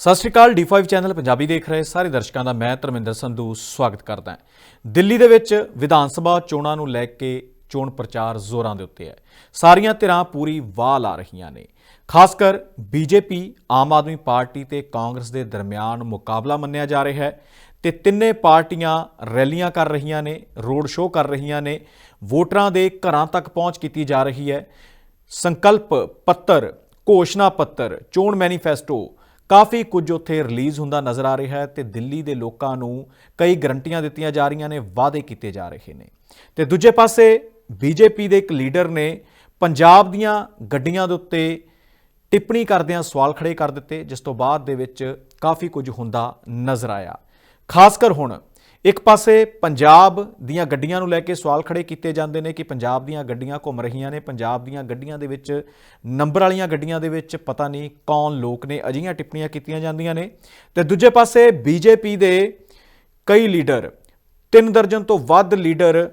ਸਤਿ ਸ਼੍ਰੀ ਅਕਾਲ D5 channel Punjabi ਦੇਖ ਰਹੇ ਸਾਰੇ ਦਰਸ਼ਕਾਂ ਦਾ ਮੈਂ ਧਰਮਿੰਦਰ ਸੰਧੂ ਸਵਾਗਤ ਕਰਦਾ ਹਾਂ। ਦਿੱਲੀ ਦੇ ਵਿੱਚ ਵਿਧਾਨ ਸਭਾ ਚੋਣਾਂ ਨੂੰ ਲੈ ਕੇ ਚੋਣ ਪ੍ਰਚਾਰ ਜ਼ੋਰਾਂ ਦੇ ਉੱਤੇ ਹੈ। ਸਾਰੀਆਂ ਧਿਰਾਂ ਪੂਰੀ ਵਾਹ ਲਾ ਰਹੀਆਂ ਨੇ। ਖਾਸ ਕਰ ਬੀਜੇਪੀ ਆਮ ਆਦਮੀ ਪਾਰਟੀ ਤੇ ਕਾਂਗਰਸ ਦੇ ਦਰਮਿਆਨ ਮੁਕਾਬਲਾ ਮੰਨਿਆ ਜਾ ਰਿਹਾ ਹੈ ਤੇ ਤਿੰਨੇ ਪਾਰਟੀਆਂ ਰੈਲੀਆਂ ਕਰ ਰਹੀਆਂ ਨੇ, ਰੋਡ ਸ਼ੋਅ ਕਰ ਰਹੀਆਂ ਨੇ, ਵੋਟਰਾਂ ਦੇ ਘਰਾਂ ਤੱਕ ਪਹੁੰਚ ਕੀਤੀ ਜਾ ਰਹੀ ਹੈ। ਸੰਕਲਪ ਪੱਤਰ, ਘੋਸ਼ਣਾ ਪੱਤਰ, ਚੋਣ ਮੈਨੀਫੈਸਟੋ ਕਾਫੀ ਕੁਝ ਉੱਥੇ ਰਿਲੀਜ਼ ਹੁੰਦਾ ਨਜ਼ਰ ਆ ਰਿਹਾ ਹੈ ਤੇ ਦਿੱਲੀ ਦੇ ਲੋਕਾਂ ਨੂੰ ਕਈ ਗਰੰਟੀਆਂ ਦਿੱਤੀਆਂ ਜਾ ਰਹੀਆਂ ਨੇ, ਵਾਅਦੇ ਕੀਤੇ ਜਾ ਰਹੇ ਨੇ। ਤੇ ਦੂਜੇ ਪਾਸੇ ਬੀਜੇਪੀ ਦੇ ਇੱਕ ਲੀਡਰ ਨੇ ਪੰਜਾਬ ਦੀਆਂ ਗੱਡੀਆਂ ਦੇ ਉੱਤੇ ਟਿੱਪਣੀ ਕਰਦਿਆਂ ਸਵਾਲ ਖੜੇ ਕਰ ਦਿੱਤੇ, ਜਿਸ ਤੋਂ ਬਾਅਦ ਦੇ ਵਿੱਚ ਕਾਫੀ ਕੁਝ ਹੁੰਦਾ ਨਜ਼ਰ ਆਇਆ। ਖਾਸ ਕਰ ਹੁਣ ਇੱਕ ਪਾਸੇ ਪੰਜਾਬ ਦੀਆਂ ਗੱਡੀਆਂ ਨੂੰ ਲੈ ਕੇ ਸਵਾਲ ਖੜੇ ਕੀਤੇ ਜਾਂਦੇ ਨੇ ਕਿ ਪੰਜਾਬ ਦੀਆਂ ਗੱਡੀਆਂ ਘੁੰਮ ਰਹੀਆਂ ਨੇ, ਪੰਜਾਬ ਦੀਆਂ ਗੱਡੀਆਂ ਦੇ ਵਿੱਚ, ਨੰਬਰ ਵਾਲੀਆਂ ਗੱਡੀਆਂ ਦੇ ਵਿੱਚ ਪਤਾ ਨਹੀਂ ਕੌਣ ਲੋਕ ਨੇ, ਅਜਿਹੀਆਂ ਟਿੱਪਣੀਆਂ ਕੀਤੀਆਂ ਜਾਂਦੀਆਂ ਨੇ। ਤੇ ਦੂਜੇ ਪਾਸੇ ਬੀਜੇਪੀ ਦੇ ਕਈ ਲੀਡਰ, ਤਿੰਨ ਦਰਜਨ ਤੋਂ ਵੱਧ ਲੀਡਰ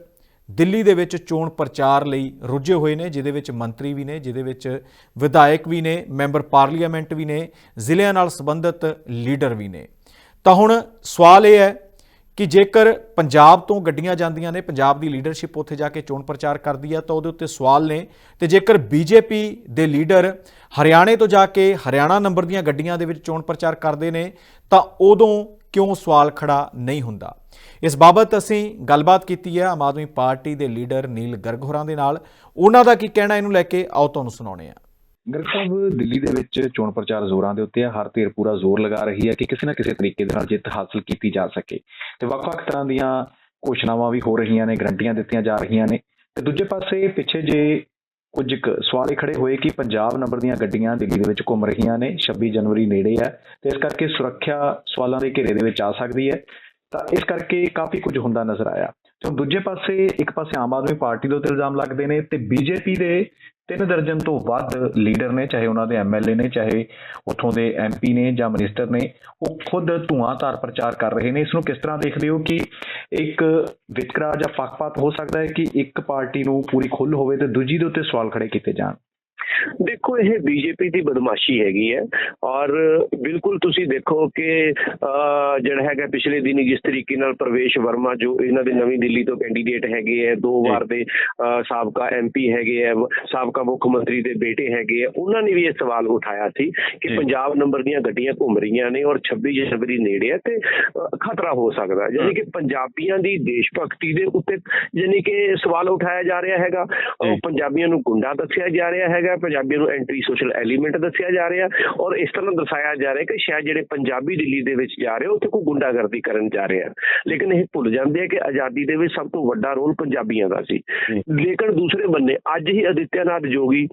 ਦਿੱਲੀ ਦੇ ਵਿੱਚ ਚੋਣ ਪ੍ਰਚਾਰ ਲਈ ਰੁੱਝੇ ਹੋਏ ਨੇ, ਜਿਹਦੇ ਵਿੱਚ ਮੰਤਰੀ ਵੀ ਨੇ, ਜਿਹਦੇ ਵਿੱਚ ਵਿਧਾਇਕ ਵੀ ਨੇ, ਮੈਂਬਰ ਪਾਰਲੀਮੈਂਟ ਵੀ ਨੇ, ਜ਼ਿਲ੍ਹਿਆਂ ਨਾਲ ਸੰਬੰਧਿਤ ਲੀਡਰ ਵੀ ਨੇ। ਤਾਂ ਹੁਣ ਸਵਾਲ ਇਹ ਹੈ ਕਿ ਜੇਕਰ ਪੰਜਾਬ ਤੋਂ ਗੱਡੀਆਂ ਜਾਂਦੀਆਂ ਨੇ, ਪੰਜਾਬ ਦੀ ਲੀਡਰਸ਼ਿਪ ਉੱਥੇ ਜਾ ਕੇ ਚੋਣ ਪ੍ਰਚਾਰ ਕਰਦੀ ਹੈ ਤਾਂ ਉਹਦੇ ਉੱਤੇ ਸਵਾਲ ਨੇ। ਤੇ ਜੇਕਰ ਬੀਜੇਪੀ ਦੇ ਲੀਡਰ ਹਰਿਆਣੇ ਤੋਂ ਜਾ ਕੇ ਹਰਿਆਣਾ ਨੰਬਰ ਦੀਆਂ ਗੱਡੀਆਂ ਦੇ ਵਿੱਚ ਚੋਣ ਪ੍ਰਚਾਰ ਕਰਦੇ ਨੇ, ਤਾਂ ਉਦੋਂ ਕਿਉਂ ਸਵਾਲ ਖੜਾ ਨਹੀਂ ਹੁੰਦਾ? ਇਸ ਬਾਬਤ ਅਸੀਂ ਗੱਲਬਾਤ ਕੀਤੀ ਹੈ ਆਮ ਆਦਮੀ ਪਾਰਟੀ ਦੇ ਲੀਡਰ ਨੀਲ ਗਰਗ ਹੋਰਾਂ ਦੇ ਨਾਲ। ਉਹਨਾਂ ਦਾ ਕੀ ਕਹਿਣਾ, ਇਹਨੂੰ ਲੈ ਕੇ ਆਓ, ਤੁਹਾਨੂੰ ਸੁਣਾਉਣੇ ਆ ਗਰਗ ਸਾਹਿਬ, ਦਿੱਲੀ ਦੇ ਵਿੱਚ ਚੋਣ ਪ੍ਰਚਾਰ ਜ਼ੋਰਾਂ ਦੇ ਉੱਤੇ ਹੈ ਹਰ ਧਿਰ ਪੂਰਾ ਜ਼ੋਰ ਲਗਾ ਰਹੀ ਹੈ ਕਿ ਕਿਸੇ ਨਾ ਕਿਸੇ ਤਰੀਕੇ ਦੇ ਨਾਲ ਜਿੱਤ ਹਾਸਲ ਕੀਤੀ ਜਾ ਸਕੇ। ਤੇ ਵੱਖ-ਵੱਖ ਤਰ੍ਹਾਂ ਦੀਆਂ ਘੋਸ਼ਣਾਵਾਂ ਵੀ ਹੋ ਰਹੀਆਂ ਨੇ, ਗਰੰਟੀਆਂ ਦਿੱਤੀਆਂ ਜਾ ਰਹੀਆਂ ਨੇ। ਤੇ ਦੂਜੇ ਪਾਸੇ ਪਿੱਛੇ ਜੇ ਕੁਝ ਕੁ ਸਵਾਲ ਖੜੇ ਹੋਏ ਕਿ ਪੰਜਾਬ ਨੰਬਰ ਦੀਆਂ ਗੱਡੀਆਂ ਦਿੱਲੀ ਦੇ ਵਿੱਚ ਘੁੰਮ ਰਹੀਆਂ ਨੇ 26 ਜਨਵਰੀ ਨੇੜੇ ਹੈ। ਤੇ ਇਸ ਕਰਕੇ ਸੁਰੱਖਿਆ ਸਵਾਲਾਂ ਦੇ ਘੇਰੇ ਦੇ ਵਿੱਚ ਆ ਸਕਦੀ ਹੈ। ਤਾਂ ਇਸ ਕਰਕੇ ਕਾਫੀ ਕੁਝ ਹੁੰਦਾ ਨਜ਼ਰ ਆਇਆ। ਤੇ ਦੂਜੇ ਪਾਸੇ ਇੱਕ ਪਾਸੇ ਆਮ ਆਦਮੀ ਪਾਰਟੀ ਦੇ ਉੱਤੇ ਇਲਜ਼ਾਮ ਲੱਗਦੇ ਨੇ ਤੇ ਬੀਜੇਪੀ ਦੇ ਤਿੰਨ ਦਰਜਨ ਤੋਂ ਵੱਧ ਲੀਡਰ ਨੇ, ਚਾਹੇ ਉਹਨਾਂ ਦੇ ਐਮਐਲਏ ਨੇ, ਚਾਹੇ ਉੱਥੋਂ ਦੇ ਐਮਪੀ ਨੇ ਜਾਂ ਮਿਨਿਸਟਰ ਨੇ, ਉਹ ਖੁਦ ਧੂਆਂਧਾਰ ਪ੍ਰਚਾਰ ਕਰ ਰਹੇ ਨੇ। ਇਸ ਨੂੰ ਕਿਸ ਤਰ੍ਹਾਂ ਦੇਖਦੇ ਹੋ ਕਿ ਇੱਕ ਵਿਤਕਰਾ ਜਾਂ ਪੱਖਪਾਤ ਹੋ ਸਕਦਾ ਹੈ ਕਿ ਇੱਕ ਪਾਰਟੀ ਨੂੰ ਪੂਰੀ ਖੁੱਲ੍ਹ ਹੋਵੇ ਤੇ ਦੂਜੀ ਦੇ ਉੱਤੇ ਸਵਾਲ ਖੜੇ ਕੀਤੇ ਜਾਣ? ਦੇਖੋ ਇਹ ਬੀਜੇਪੀ ਦੀ ਬਦਮਾਸ਼ੀ ਹੈਗੀ ਹੈ। ਔਰ ਬਿਲਕੁਲ ਤੁਸੀਂ ਦੇਖੋ ਕਿ ਜਿਹੜਾ ਹੈਗਾ ਪਿਛਲੇ ਦਿਨੀ ਜਿਸ ਤਰੀਕੇ ਨਾਲ ਪ੍ਰਵੇਸ਼ ਵਰਮਾ ਜੋ ਇਹਨਾਂ ਦੇ ਨਵੀਂ ਦਿੱਲੀ ਤੋਂ ਕੈਂਡੀਡੇਟ ਹੈਗੇ ਹੈ ਦੋ ਵਾਰ ਦੇ ਸਾਬਕਾ ਐਮਪੀ ਹੈਗੇ ਹੈ ਸਾਬਕਾ ਮੁੱਖ ਮੰਤਰੀ ਦੇ ਬੇਟੇ ਹੈਗੇ ਹੈ ਉਹਨਾਂ ਨੇ ਵੀ ਇਹ ਸਵਾਲ ਉਠਾਇਆ ਸੀ ਕਿ। ਪੰਜਾਬ ਨੰਬਰ ਦੀਆਂ ਗੱਡੀਆਂ ਘੁੰਮ ਰਹੀਆਂ ਨੇ ਔਰ 26 ਜਨਵਰੀ ਨੇੜੇ ਹੈ ਤੇ ਖਤਰਾ ਹੋ ਸਕਦਾ ਯਾਨੀ ਕਿ ਪੰਜਾਬੀਆਂ ਦੀ ਦੇਸ਼ ਭਗਤੀ ਦੇ ਉੱਤੇ ਯਾਨੀ ਕਿ ਸਵਾਲ ਉਠਾਇਆ ਜਾ ਰਿਹਾ ਹੈਗਾ। ਪੰਜਾਬੀਆਂ ਨੂੰ ਗੁੰਡਾ ਦੱਸਿਆ ਜਾ ਰਿਹਾ ਹੈਗਾ। ਪੰਜਾਬੀਆਂ ਨੂੰ ਐਂਟੀ ਸੋਸ਼ਲ ਐਲੀਮੈਂਟ ਦੱਸਿਆ ਜਾ ਰਿਹਾ ਔਰ ਇਸ ਤਰ੍ਹਾਂ ਦਰਸਾਇਆ ਜਾ ਰਿਹਾ ਕਿ ਸ਼ਾਇਦ ਜਿਹੜੇ ਪੰਜਾਬੀ ਦਿੱਲੀ ਦੇ ਵਿੱਚ ਜਾ ਰਹੇ ਉੱਥੇ ਕੋਈ ਗੁੰਡਾਗਰਦੀ ਕਰਨ ਜਾ ਰਹੇ। ਆ ਲੇਕਿਨ ਇਹ ਭੁੱਲ ਜਾਂਦੇ ਆ ਕਿ ਆਜ਼ਾਦੀ ਦੇ ਵਿੱਚ ਸਭ ਤੋਂ ਵੱਡਾ ਰੋਲ ਪੰਜਾਬੀਆਂ ਦਾ ਸੀ। ਲੇਕਿਨ ਦੂਸਰੇ ਬੰਨੇ ਅੱਜ ਹੀ ਅਦਿੱਤਿਆਨਾਥ ਜੋਗੀ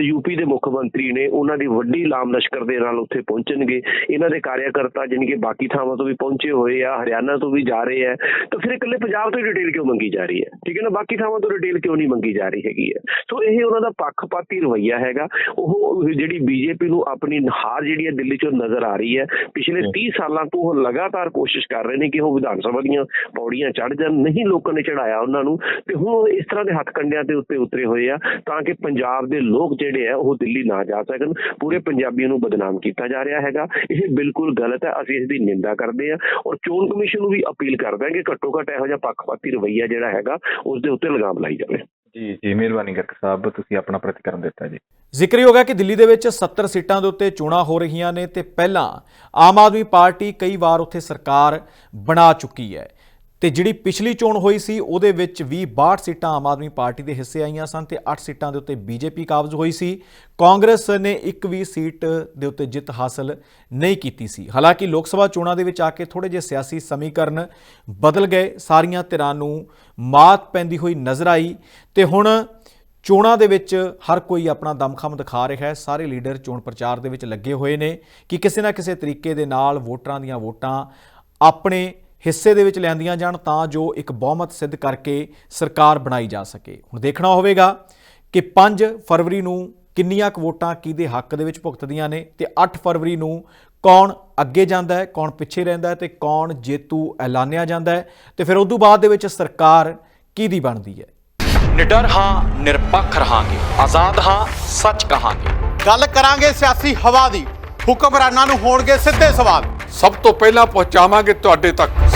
ਯੂਪੀ ਦੇ ਮੁੱਖ ਮੰਤਰੀ ਨੇ ਉਹਨਾਂ ਦੀ ਵੱਡੀ ਲਾਮ ਲਸ਼ਕਰ ਦੇ ਨਾਲ ਉੱਥੇ ਪਹੁੰਚਣਗੇ। ਇਹਨਾਂ ਦੇ ਕਾਰਿਆਕਰਤਾ ਜਾਣੀ ਕਿ ਬਾਕੀ ਥਾਵਾਂ ਤੋਂ ਵੀ ਪਹੁੰਚੇ ਹੋਏ ਆ ਹਰਿਆਣਾ ਤੋਂ ਵੀ ਜਾ ਰਹੇ ਆ। ਤਾਂ ਫਿਰ ਇਕੱਲੇ ਪੰਜਾਬ ਤੋਂ ਹੀ ਡਿਟੇਲ ਕਿਉਂ ਮੰਗੀ ਜਾ ਰਹੀ ਹੈ? ਠੀਕ ਹੈ ਨਾ ਬਾਕੀ ਥਾਵਾਂ ਤੋਂ ਡਿਟੇਲ ਕਿਉਂ ਨਹੀਂ ਮੰਗੀ ਜਾ ਰਹੀ ਹੈਗੀ ਹੈ? ਸੋ ਇਹ ਉਹਨਾਂ ਦਾ ਪੱਖਪਾਤੀ ਰਵੱਈਆ ਹੈਗਾ। ਉਹ ਜਿਹੜੀ ਬੀਜੇਪੀ ਨੂੰ ਆਪਣੀ ਹਾਰ ਜਿਹੜੀ ਹੈ ਦਿੱਲੀ ਚੋਂ ਨਜ਼ਰ ਆ ਰਹੀ ਹੈ। ਪਿਛਲੇ 30 ਸਾਲਾਂ ਤੋਂ ਉਹ ਲਗਾਤਾਰ ਕੋਸ਼ਿਸ਼ ਕਰ ਰਹੇ ਨੇ ਕਿ ਉਹ ਵਿਧਾਨ ਸਭਾ ਦੀਆਂ ਪੌੜੀਆਂ ਚੜ੍ਹ ਜਾਣ। ਨਹੀਂ ਲੋਕਾਂ ਨੇ ਚੜਾਇਆ ਉਹਨਾਂ ਨੂੰ। ਤੇ ਹੁਣ ਇਸ ਤਰ੍ਹਾਂ ਦੇ ਹੱਥ ਕੰਡਿਆਂ ਦੇ ਉੱਤੇ ਉਤਰੇ ਹੋਏ ਆ ਤਾਂ ਕਿ ਪੰਜਾਬ ਦੇ ਲੋਕ ਜਿਹੜੇ ਆ ਉਹ ਦਿੱਲੀ ਨਾ ਜਾ ਸਕਣ। ਪੂਰੇ ਪੰਜਾਬੀਆਂ ਨੂੰ ਬਦਨਾਮ ਕੀਤਾ ਜਾ ਰਿਹਾ ਹੈਗਾ। ਇਹ ਬਿਲਕੁਲ ਗਲਤ ਹੈ। ਅਸੀਂ ਇਸ ਦੀ ਨਿੰਦਾ ਕਰਦੇ ਆ ਔਰ ਚੋਣ ਕਮਿਸ਼ਨ ਨੂੰ ਵੀ ਅਪੀਲ ਕਰਦੇ ਹਾਂ ਕਿ ਘੱਟੋ ਘੱਟ ਇਹੋ ਜਿਹਾ ਪੱਖਪਾਤੀ ਰਵੱਈਆ ਜਿਹੜਾ ਹੈਗਾ ਉਸ ਦੇ ਉੱਤੇ ਲਗਾਮ ਲਾਈ ਜਾਵੇ। ਜੀ ਜੀ, ਮਿਹਰਬਾਨੀ ਗਰਗ ਸਾਹਿਬ, ਤੁਸੀਂ ਆਪਣਾ ਪ੍ਰਤੀਕਰਮ ਦਿੱਤਾ ਜੀ। ਜ਼ਿਕਰਯੋਗ ਹੈ ਕਿ ਦਿੱਲੀ ਦੇ ਵਿੱਚ 70 ਸੀਟਾਂ ਦੇ ਉੱਤੇ ਚੋਣਾਂ ਹੋ ਰਹੀਆਂ ਨੇ ਤੇ ਪਹਿਲਾਂ ਆਮ ਆਦਮੀ ਪਾਰਟੀ ਕਈ ਵਾਰ ਉੱਥੇ ਸਰਕਾਰ ਬਣਾ ਚੁੱਕੀ ਹੈ। ਤੇ ਜਿਹੜੀ ਪਿਛਲੀ ਚੋਣ ਹੋਈ ਸੀ, ਉਹਦੇ ਵਿੱਚ ਵੀ 62 ਸੀਟਾਂ ਆਮ ਆਦਮੀ ਪਾਰਟੀ ਦੇ ਹਿੱਸੇ ਆਈਆਂ ਸਨ ਤੇ 8 ਸੀਟਾਂ ਦੇ ਉੱਤੇ ਬੀਜੇਪੀ ਕਾਬਜ਼ ਹੋਈ ਸੀ। ਕਾਂਗਰਸ ਨੇ ਇੱਕ ਵੀ ਸੀਟ ਦੇ ਉੱਤੇ ਜਿੱਤ ਹਾਸਲ ਨਹੀਂ ਕੀਤੀ ਸੀ। ਹਾਲਾਂਕਿ ਲੋਕ ਸਭਾ ਚੋਣਾਂ ਦੇ ਵਿੱਚ ਆ ਕੇ ਥੋੜੇ ਜਿਹੇ ਸਿਆਸੀ ਸਮੀਕਰਨ ਬਦਲ ਗਏ। ਸਾਰੀਆਂ ਧਿਰਾਂ ਨੂੰ ਮਾਤ ਪੈਂਦੀ ਹੋਈ ਨਜ਼ਰ ਆਈ ਤੇ ਹੁਣ ਚੋਣਾਂ ਦੇ ਵਿੱਚ ਹਰ ਕੋਈ ਆਪਣਾ ਦਮਖਮ ਦਿਖਾ ਰਿਹਾ ਹੈ। ਸਾਰੇ ਲੀਡਰ ਚੋਣ ਪ੍ਰਚਾਰ ਦੇ ਵਿੱਚ ਲੱਗੇ ਹੋਏ ਨੇ ਕਿ ਕਿਸੇ ਨਾ ਕਿਸੇ ਤਰੀਕੇ ਦੇ ਨਾਲ ਵੋਟਰਾਂ ਦੀਆਂ ਵੋਟਾਂ ਆਪਣੇ ਹਿੱਸੇ ਦੇ ਵਿੱਚ ਲਿਆਂਦੀਆਂ ਜਾਣ ਤਾਂ ਜੋ ਇੱਕ ਬਹੁਮਤ ਸਿੱਧ ਕਰਕੇ ਸਰਕਾਰ ਬਣਾਈ ਜਾ ਸਕੇ। ਹੁਣ ਦੇਖਣਾ ਹੋਵੇਗਾ ਕਿ 5 ਫਰਵਰੀ ਨੂੰ ਕਿੰਨੀਆਂ ਕੁ ਵੋਟਾਂ ਕਿਹਦੇ ਹੱਕ ਦੇ ਵਿੱਚ ਭੁਗਤਦੀਆਂ ਨੇ ਤੇ 8 ਫਰਵਰੀ ਨੂੰ ਕੌਣ ਅੱਗੇ ਜਾਂਦਾ ਹੈ ਕੌਣ ਪਿੱਛੇ ਰਹਿੰਦਾ ਹੈ ਤੇ ਕੌਣ ਜੇਤੂ ਐਲਾਨਿਆ ਜਾਂਦਾ ਹੈ ਤੇ ਫਿਰ ਉਸ ਤੋਂ ਬਾਅਦ ਦੇ ਵਿੱਚ ਸਰਕਾਰ ਕਿਹਦੀ ਬਣਦੀ ਹੈ? ਨਿਡਰ ਹਾਂ ਨਿਰਪੱਖ ਰਹਾਂਗੇ। ਆਜ਼ਾਦ ਹਾਂ ਸੱਚ ਕਹਾਂਗੇ। ਗੱਲ ਕਰਾਂਗੇ ਸਿਆਸੀ ਹਵਾ ਦੀ। ਹੁਕਮਰਾਨਾਂ ਨੂੰ ਹੋਣਗੇ ਸਿੱਧੇ ਸਵਾਲ। ਸਭ ਤੋਂ ਪਹਿਲਾਂ ਪਹੁੰਚਾਵਾਂਗੇ ਤੁਹਾਡੇ ਤੱਕ।